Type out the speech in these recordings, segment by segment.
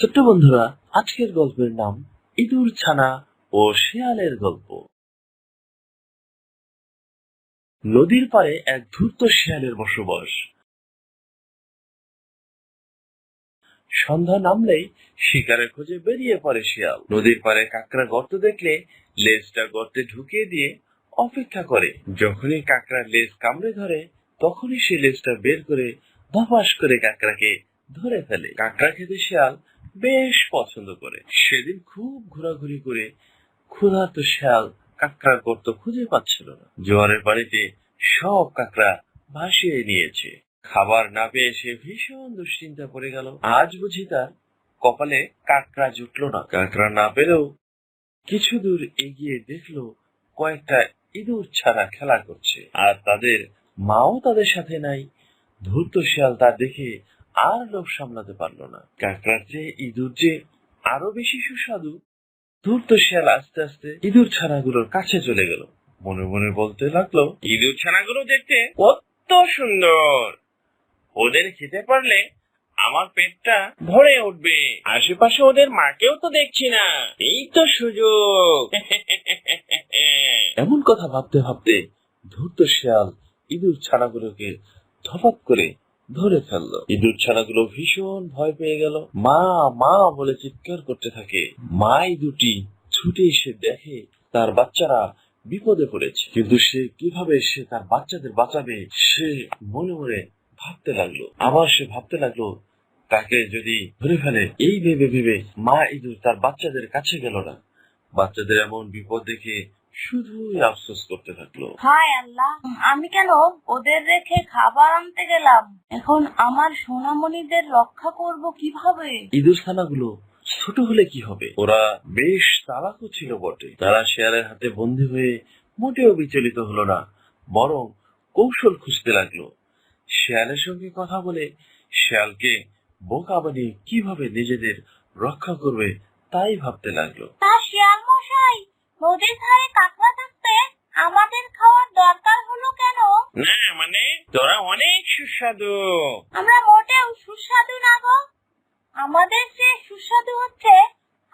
ছোট্ট বন্ধুরা, আজকের গল্পের নাম ইঁদুর ছানা ও শেয়ালের গল্প। নদীর পাড়ে এক ধূর্ত শেয়ালের বসবাস। সন্ধ্যা নামলেই শিকারের খোঁজে বেরিয়ে পড়ে শিয়াল। নদীর পাড়ে কাকড়া গর্ত দেখলে লেজটা গর্তে ঢুকিয়ে দিয়ে অপেক্ষা করে। যখনই কাকড়ার লেজ কামড়ে ধরে, তখনই সে লেজটা বের করে ধপাস করে কাকড়াকে ধরে ফেলে। কাঁকড়া খেতে শিয়াল বেশ পছন্দ করে। সেদিন খুব ঘোরাঘুরি করে ক্ষুধার্ত শিয়াল কাকড়ার গর্ত খুঁজে পাচ্ছিল না। জোয়ারের পানিতে সব কাকড়া ভাসিয়ে নিয়েছে। খাবার না পেয়ে সে ভীষণ দুশ্চিন্তা পড়ে গেল। আজ বুঝি তার কপালে কাকড়া জুটলো না। কাঁকড়া না পেলেও কিছু দূর এগিয়ে দেখল কয়েকটা ইঁদুর ছাড়া খেলা করছে। আর তাদের মাও তাদের সাথে নাই। ধূর্ত শিয়াল তা দেখে আর লোভ সামলাতে পারল না। কাকড়ার চেয়ে ইঁদুর যে আরও বেশি সুস্বাদু, ধূর্ত শিয়াল আস্তে আস্তে ইঁদুর ছানাগুলোর কাছে চলে গেল। মনে মনে বলতে লাগল, ইঁদুর ছানাগুলো দেখতে কত সুন্দর! ওদের খেতে পারলে আমার পেটটা ভরে উঠবে। আশেপাশে ওদের মাকেও তো দেখছি না। এই তো সুযোগ! এমন কথা ভাবতে ভাবতে ধূর্ত শিয়াল ইঁদুর ছানাগুলোকে ধপাত করে ধরে ফেলল। ইঁদুর ছানাগুলো ভীষণ ভয় পেয়ে গেল। মা মা বলে চিৎকার করতে থাকে। মা ইঁদুরটি ছুটে এসে দেখে তার বাচ্চারা বিপদে পড়েছে। কিন্তু সে কীভাবে সে তার বাচ্চাদের বাঁচাবে, সে মনে মনে ভাবতে লাগল। আবার সে ভাবতে লাগল, তাকে যদি ধরে ফেলে, এই ভেবে ভেবে মা ইঁদুর তার বাচ্চাদের কাছে গেল না। বাচ্চাদের এমন বিপদ দেখে শুধুই আফসোস করতে থাকল। হায় আল্লাহ আমি কেন ওদের রেখে খাবার আনতে গেলাম? এখন আমার সোনামণিদের রক্ষা করব কীভাবে? ইঁদুর ছানাগুলো ছোট হলে কি হবে? ওরা বেশ চালাকও ছিল বটে। তারা শেয়ালের হাতে বন্দী হয়ে মোটেও বিচলিত হলো না বরং কৌশল খুঁজতে লাগল। শেয়ালের সঙ্গে কথা বলে শেয়ালকে বোকা বানিয়ে কীভাবে নিজেদের রক্ষা করবে তাই ভাবতে লাগল। তা নদীর ধারে কাঁকড়া থাকতে আমাদের খাওয়ার দরকার হলো কেন? না মানে তোরা অনেক সুস্বাদু। আমরা মোটেও সুস্বাদু না গো। আমাদের যে সুস্বাদু হচ্ছে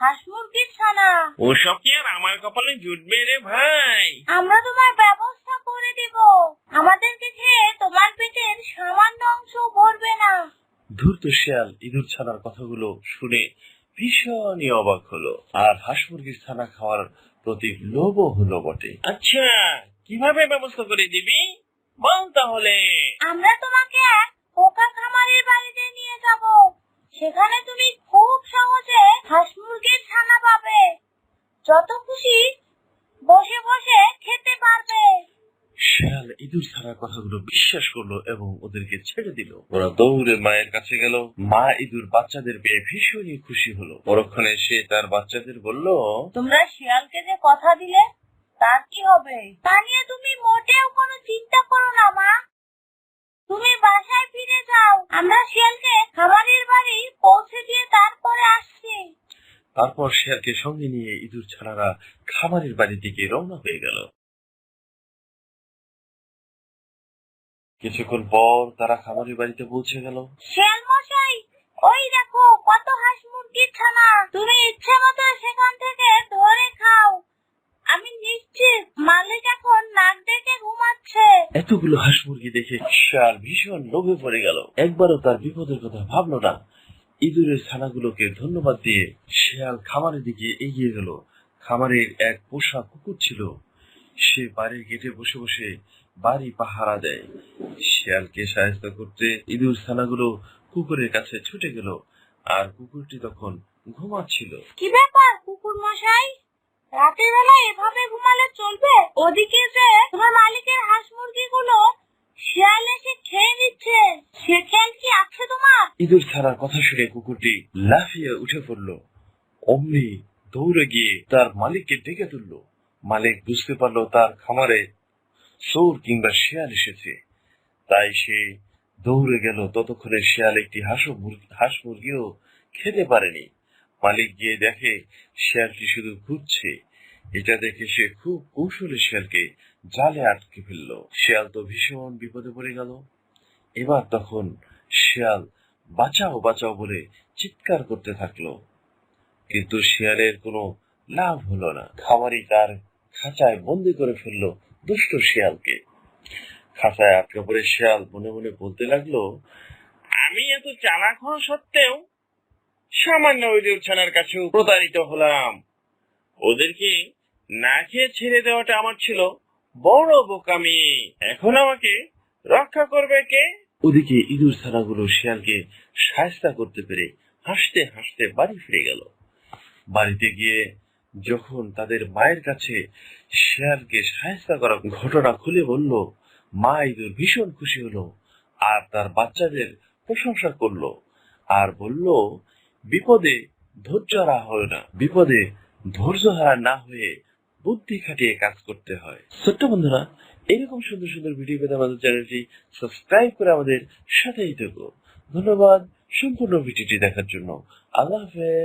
হাঁস মুরগির ছানা। ওসব কি আর আমার কপালে জুটবে রে ভাই? আমরা তোমার ব্যবস্থা করে দিব। আমাদেরকে খেয়ে তোমার পেটের সামান্য অংশ ভরবে না। ধূর্ত শিয়াল ইঁদুর ছানার কথাগুলো শুনে ভীষণই অবাক হলো। আর হাঁস মুরগির ছানা খাওয়ার প্রতি লোভও হলো বটে। আচ্ছা কীভাবে ব্যবস্থা করে দিবি? বল তাহলে। আমরা তোমাকে এক পোকা খামারের বাড়িতে নিয়ে যাব। সেখানে তুমি খুব সহজে হাঁস মুরগির ছানা পাবে। যত খুশি বসে বসে খেতে পারবে। শিয়াল ইঁদুর ছানার কথাগুলো বিশ্বাস করল এবং ওদেরকে ছেড়ে দিল। ওরা দৌড়ে মায়ের কাছে গেল। মা ইঁদুর বাচ্চাদের পেয়ে ভীষণই খুশি হলো। পরক্ষণে সে তার বাচ্চাদের বলল তোমরা শিয়ালকে যে কথা দিলে তার কি হবে? তা নিয়ে তুমি মোটেও কোনো চিন্তা করো না মা। তুমি বাসায় ফিরে যাও। আমরা শিয়ালকে খাবারের বাড়ি পৌঁছে দিয়ে তারপরে আসছি। তারপর শেয়ালকে সঙ্গে নিয়ে ইঁদুর ছানারা খামারের বাড়ির দিকে রওনা হয়ে গেল। কিছুক্ষণ পর তারা খামারের বাড়িতে পৌঁছে গেল। শিয়াল মশাই ওই দেখো কত হাঁস মুরগির ছানা। তুমি ইচ্ছে মতো সেখান থেকে ধরে খাও। আমি নিশ্চিত মালিক এখন নাক ডেকে ঘুমাচ্ছে। এতগুলো হাঁস মুরগি দেখে শিয়াল ভীষণ লোভে পড়ে গেল। একবারও তার বিপদের কথা ভাবলো না। ইঁদুরের ছানাগুলোকে ধন্যবাদ দিয়ে শিয়াল খামারের দিকে এগিয়ে গেল। খামারের এক পোষা কুকুর ছিল। সে বাড়ির গেটে বসে বসে বাড়ি পাহারা দেয়। শিয়ালকে সাহায্য করতে ইঁদুর ছানাগুলো কুকুরের কাছে ছুটে গেল। আর কুকুরটি তখন ঘুমাচ্ছিল। কি ব্যাপার কুকুর মশাই? রাতের বেলা এভাবে ঘুমালে চলবে? ওদিকে যে তোমার মালিকের হাঁস মুরগিগুলো শিয়াল এসে খেয়ে নিচ্ছে সে খেয়াল কি আছে তোমার? ইঁদুর ছাড়ার কথা শুনে কুকুরটি লাফিয়ে উঠে পড়ল। অমনি দৌড়ে গিয়ে তার মালিককে ডেকে তুলল। মালিক বুঝতে পারল তার খামারে চোর কিংবা শেয়াল এসেছে। তাই সে দৌড়ে গেল। ততক্ষণে শেয়াল একটি হাঁস হাঁস মুরগিও খেতে পারেনি। মালিক গিয়ে দেখে, শেয়ালটি শুধু ঘুরছে এটা দেখে সে খুব কৌশলে শিয়ালকে জালে আটকে ফেলল। শেয়াল তো ভীষণ বিপদে পড়ে গেল। এবার তখন শেয়াল বাঁচাও বাঁচাও বলে চিৎকার করতে থাকল। কিন্তু শেয়ালের কোনো লাভ হলো না। খামারি তার খাঁচায় বন্দি করে ফেলল। দুষ্ট শিয়ালকে। খাঁচায় আটকা পড়ে শিয়াল মনে মনে বলতে লাগল, আমি এত চালাক হওয়া সত্ত্বেও সামান্য ইঁদুর ছানার কাছে প্রতারিত হলাম। ওদেরকে না খেয়ে ছেড়ে দেওয়াটা আমার ছিল বড় বোকামি। এখন আমাকে রক্ষা করবে কে? ওদিকে ইঁদুর ছানাগুলো শিয়ালকে সাহস্তা করতে পেরে হাসতে হাসতে বাড়ি ফিরে গেল। বাড়িতে গিয়ে যখন তাদের মায়ের কাছে শিয়ালকে সাহস্তা করা ঘটনা খুলে বলল, মা ইঁদুর ভীষণ খুশি হলো আর তার বাচ্চাদের প্রশংসা করল আর বলল, বিপদে ধৈর্য হারা হয় না। বিপদে ধৈর্য হারা না হয়ে বুদ্ধি খাটিয়ে কাজ করতে হয়। ছোট্ট বন্ধুরা, এরকম সুন্দর সুন্দর ভিডিও পেতে আমাদের চ্যানেলটি সাবস্ক্রাইব করে আমাদের সাথেই থেকো। ধন্যবাদ সম্পূর্ণ ভিডিওটি দেখার জন্য। আল্লাহ হাফেজ।